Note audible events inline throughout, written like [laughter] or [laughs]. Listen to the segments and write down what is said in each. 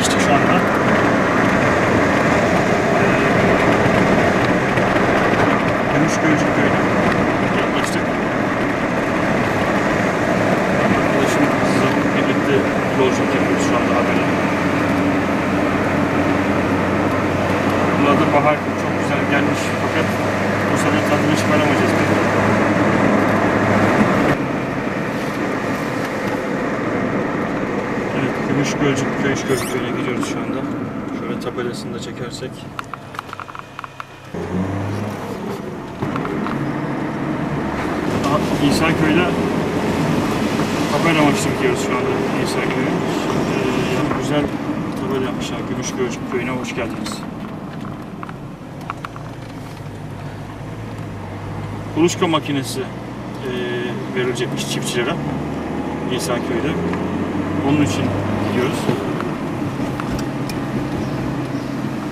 Geçtik şu anda. Gümüşgölcük köyüne geçtik. Arkadaşımızla birlikte yolculuk yapıyoruz şu anda haberi. Bunlar da bahar çok güzel gelmiş fakat bu sene tadını çıkaramayacağız. pek. Evet, Gümüş Gölcük, Gölcük köyüne gidiyoruz şu anda. Şöyle tabelasını da çekersek. İsa Köy'de tabela amaçlı gidiyoruz şu anda İsa Köy'e. Ee, güzel tabela yapmışlar. Gümüş Gölcük köyüne hoş geldiniz. Kuluçka makinesi e, verilecekmiş çiftçilere İsa Köy'de. Onun için gidiyoruz.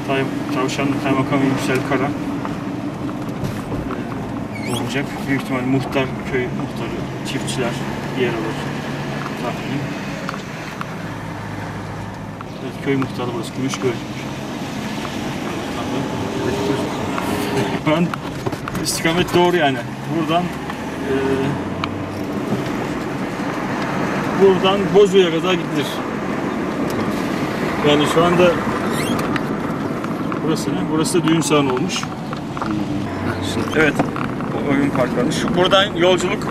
Tay Tavşanlı Kaymakam Yüksel Kara e, olacak. Büyük ihtimal muhtar, köy muhtarı, çiftçiler yer alır tahminim. Evet, köy muhtarı burası. Gümüşköy. Ben istikamet doğru yani. Buradan e, buradan Bozüyük'e kadar gidilir. Yani şu anda burası ne? Burası düğün salonu olmuş. Evet. Oyun parkları. Şu buradan yolculuk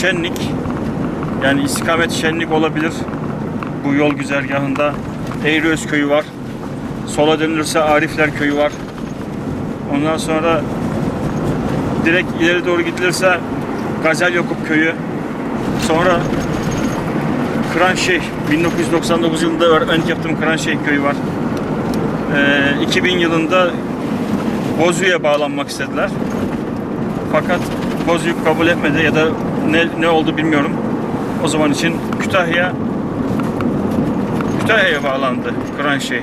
Şenlik. Yani istikamet Şenlik olabilir. Bu yol güzergahında Eğriöz köyü var. Sola dönülürse Arifler köyü var. Ondan sonra direkt ileri doğru gidilirse Gazel Yakup köyü. Sonra Kıranşehir 1999 yılında öğretmenlik yaptığım Kıranşehir köyü var. Ee, 2000 yılında Bozüyük'e bağlanmak istediler. Fakat Bozüyük kabul etmedi ya da ne, ne oldu bilmiyorum. O zaman için Kütahya Kütahya'ya bağlandı Kıranşehir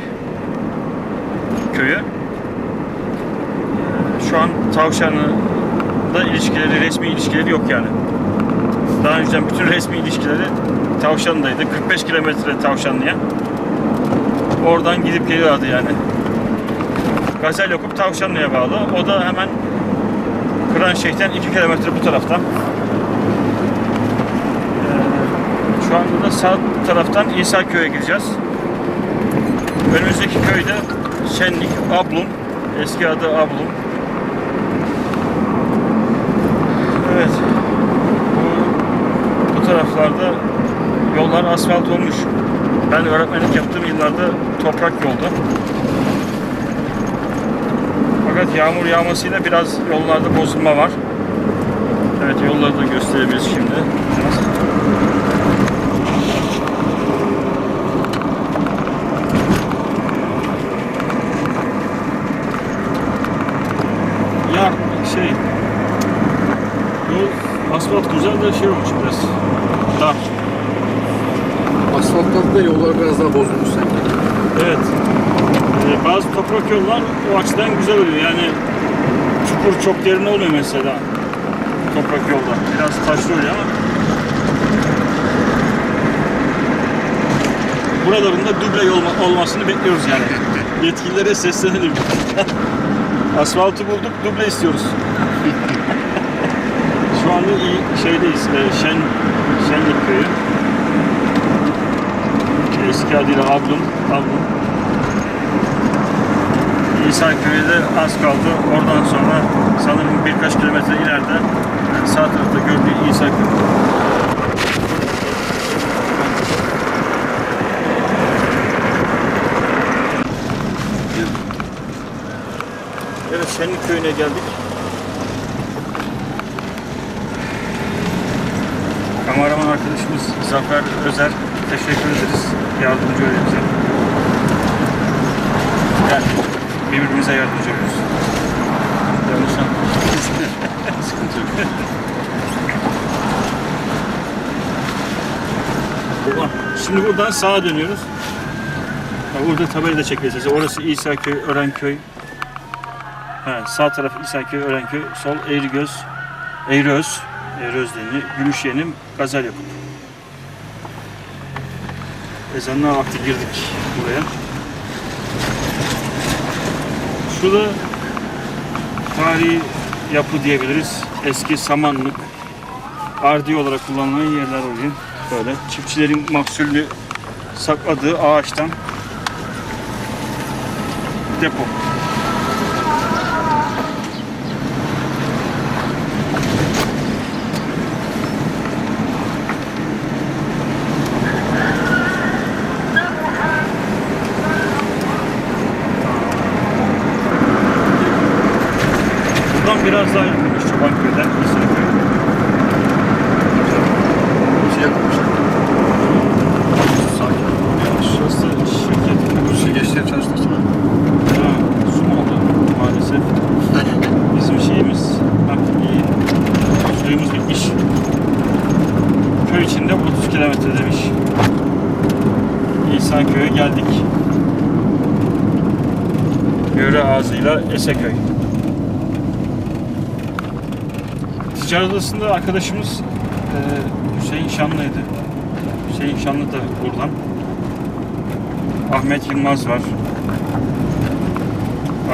köyü. Şu an Tavşanlı'da ilişkileri, resmi ilişkileri yok yani. Daha önceden bütün resmi ilişkileri Tavşanlı'daydı. 45 kilometre Tavşanlı'ya. Oradan gidip geliyordu yani. Gazel Yakup Tavşanlı'ya bağlı. O da hemen Kıranşehir'den 2 kilometre bu taraftan. Ee, Şu anda da sağ taraftan İsaköy'e gideceğiz. Önümüzdeki köyde Şenlik, Ablum. Eski adı Ablum. Evet. Bu, bu taraflarda yollar asfalt olmuş. Ben öğretmenlik yaptığım yıllarda toprak yoldu. Fakat yağmur yağmasıyla biraz yollarda bozulma var. Evet yolları da gösterebiliriz şimdi. Ya şey yol asfalt güzel de şey olmuş biraz. Dar. Asfalttan da yollar biraz daha bozulmuş sanki. Evet. Ee, bazı toprak yollar o açıdan güzel oluyor. Yani çukur çok derin olmuyor mesela. Toprak yolda. Biraz taşlı oluyor ama. Buralarında duble yol olmasını bekliyoruz yani. Yetkililere seslenelim. [laughs] Asfaltı bulduk, duble istiyoruz. [laughs] Şu anda iyi şeydeyiz. e, Şen, Şenlik köyü. Eski adıyla Ablum. Ablum. İsa köyü de az kaldı. Oradan sonra sanırım birkaç kilometre ileride yani sağ tarafta gördüğü İsa köyü. Evet Şenlik köyüne geldik. Kameraman arkadaşımız Zafer Özer teşekkür ederiz yardımcı oluyor bize. Yani birbirimize yardımcı oluyoruz. Yanlış anlamayın. [laughs] Sıkıntı yok. Şimdi buradan sağa dönüyoruz. Burada tabela da çekeceğiz. Orası İsaköy, Örenköy. Ha, sağ taraf İsaköy, Örenköy. Sol Eğrigöz, Eğriöz, Eğriöz deniyor. Gümüşyenim, Gazel Yakup. Ezanına vakti girdik buraya. Şurada tarihi yapı diyebiliriz. Eski samanlık, ardi olarak kullanılan yerler oluyor. Böyle çiftçilerin mahsulünü sakladığı ağaçtan depo. Buradan biraz daha yakınmış Çobanköy'den Yeşilköy. Şey yapmışlar. Sakin. Şurası şirket Şu geçtiğim çalıştık sonra. Ha, su mu oldu maalesef. [laughs] Bizim şeyimiz bak iyi. Suyumuz bitmiş. Köy içinde 30 kilometre demiş. İhsanköy'e geldik. Yöre ağzıyla Eseköy. Ticaret odasında arkadaşımız e, Hüseyin Şanlı'ydı. Hüseyin Şanlı da buradan. Ahmet Yılmaz var.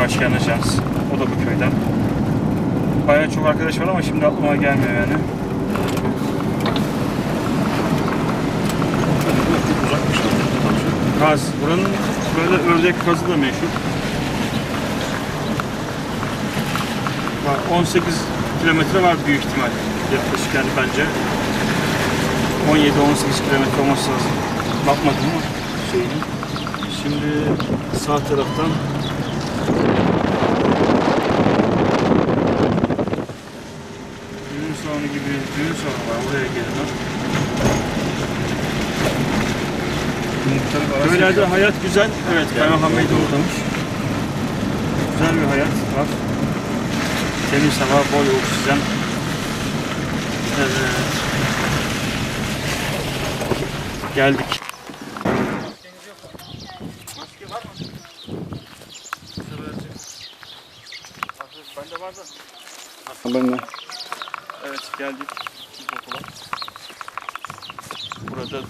Aşiyan Ajans. O da bu köyden. Bayağı çok arkadaş var ama şimdi aklıma gelmiyor yani. Kaz. Buranın böyle ördek kazı da meşhur. Bak, 18 kilometre var büyük ihtimal. Yaklaşık yani bence. 17-18 kilometre olması lazım. Bakmadım ama şeyini. Şimdi sağ taraftan düğün salonu gibi düğün salonu var. Oraya gelin. Köylerde hayat güzel. Evet, Kaymakam Bey de oradaymış. Güzel bir hayat var. Temiz hava, bol oksijen. Evet. Geldik. Bende var da. Ben de. Evet geldik okula. Burada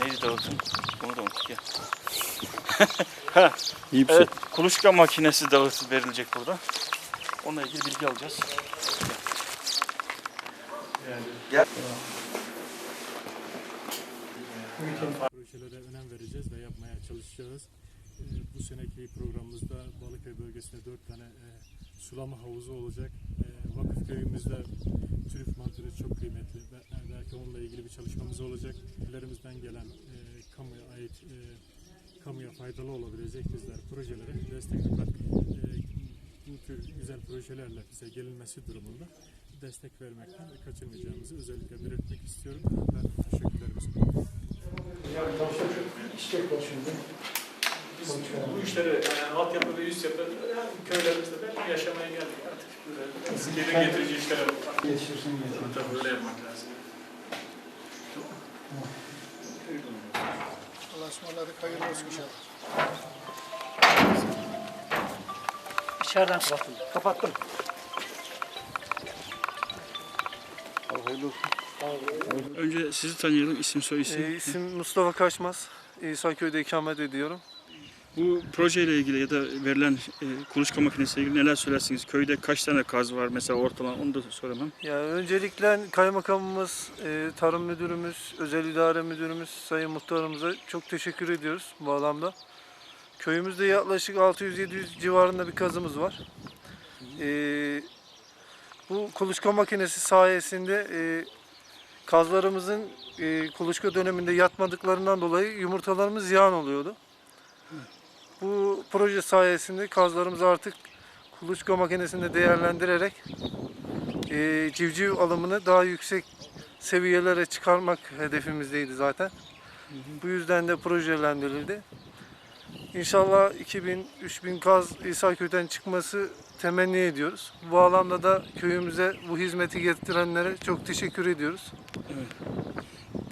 neydi dağıtım? Bunu da unuttuk ya. [laughs] İyi bir şey. Evet, kuluçka makinesi dağıtı verilecek burada. Onunla ilgili bilgi alacağız. projelere önem vereceğiz ve yapmaya çalışacağız. Ee, Bu seneki programımızda Balıköy bölgesinde dört tane e, sulama havuzu olacak. E, Vakıf köyümüzde trüf mantarı çok kıymetli. Be- Belki onunla ilgili bir çalışmamız olacak. Ülkelerimizden gelen e, kamuya ait e, kamuya faydalı olabilecek bizler projelere destek olarak e, bu tür güzel projelerle bize gelinmesi durumunda destek vermekten kaçınmayacağımızı özellikle belirtmek istiyorum. Ben teşekkürlerimi sunuyorum. Bu işleri yani altyapı ve üst yapı yani köylerimizde de yaşamaya geldik artık. Böyle geri getirici işlere bakmak. Yetişirsin yetişirsin. Tabii öyle yapmak lazım. Allah'a ısmarladık. Hayırlı olsun inşallah. İçeriden kapattım. Kapattım. Önce sizi tanıyalım, isim soy isim. Ee, isim Mustafa Kaçmaz. İsaköy'de ikamet ediyorum. Bu projeyle ilgili ya da verilen e, kuluçka makinesiyle ilgili neler söylersiniz? Köyde kaç tane kaz var mesela ortalama onu da söylemem. Yani öncelikle kaymakamımız, e, tarım müdürümüz, özel idare müdürümüz, sayın muhtarımıza çok teşekkür ediyoruz bu alanda. Köyümüzde yaklaşık 600-700 civarında bir kazımız var. E, bu kuluçka makinesi sayesinde e, kazlarımızın e, kuluçka döneminde yatmadıklarından dolayı yumurtalarımız ziyan oluyordu. Bu proje sayesinde kazlarımızı artık kuluçka makinesinde değerlendirerek e, civciv alımını daha yüksek seviyelere çıkarmak hedefimizdeydi zaten. Bu yüzden de projelendirildi. İnşallah 2000-3000 kaz İsaköy'den çıkması temenni ediyoruz. Bu alanda da köyümüze bu hizmeti getirenlere çok teşekkür ediyoruz.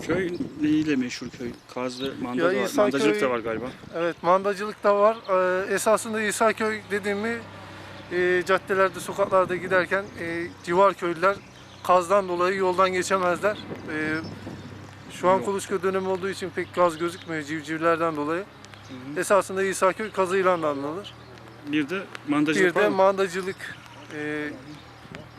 Köy neyiyle meşhur köy? Kaz ve var. İsa Mandacılık köy- da var galiba. Evet, mandacılık da var. Ee, esasında İsaköy dediğimi e, caddelerde, sokaklarda giderken e, civar köylüler kazdan dolayı yoldan geçemezler. E, Şu an Yok. kuluçka dönemi olduğu için pek gaz gözükmüyor civcivlerden dolayı. Esasında İsaköy kazıyla da anılır. Bir de mandacılık Bir de var mı? mandacılık, e,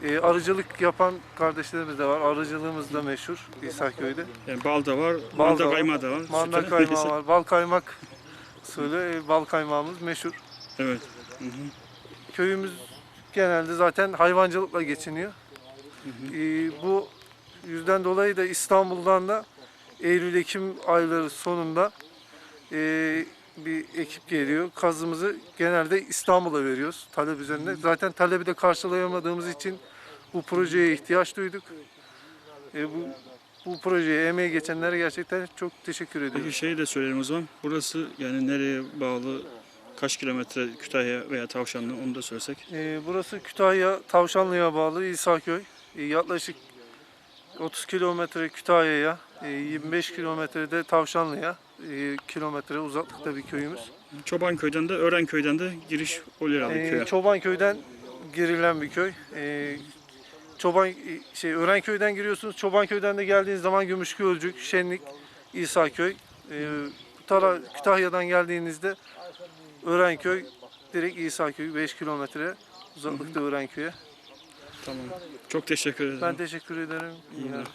e, arıcılık yapan kardeşlerimiz de var. Arıcılığımız da meşhur İsaköy'de. Yani bal da var, Bal da var. kaymağı da var. Manda süt- kaymağı var, [laughs] bal kaymak söyle, e, bal kaymağımız meşhur. Evet. Köyümüz genelde zaten hayvancılıkla geçiniyor. E, bu yüzden dolayı da İstanbul'dan da Eylül-Ekim ayları sonunda e, bir ekip geliyor. Kazımızı genelde İstanbul'a veriyoruz talep üzerinde. Zaten talebi de karşılayamadığımız için bu projeye ihtiyaç duyduk. E, bu bu projeye emeği geçenlere gerçekten çok teşekkür ediyoruz. Peki şeyi de söyleyelim o zaman. Burası yani nereye bağlı? Kaç kilometre Kütahya veya Tavşanlı onu da söylesek. Ee, burası Kütahya Tavşanlı'ya bağlı İsaköy. Ee, yaklaşık 30 kilometre Kütahya'ya, e, 25 kilometrede Tavşanlı'ya e, kilometre uzaklıkta bir köyümüz. Çobanköy'den de Örenköy'den de giriş oluyor herhalde Ee, köye. Çobanköy'den girilen bir köy. Ee, Çoban şey Örenköy'den giriyorsunuz. Çobanköy'den de geldiğiniz zaman Gümüşgölcük, Şenlik, İsaköy. Ee, bu tara Kütahya'dan geldiğinizde Örenköy, direkt İsaköy 5 kilometre uzaklıkta Örenköy'e. Tamam. Çok teşekkür ederim. Ben teşekkür ederim. İyi günler.